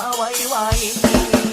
มาไวๆ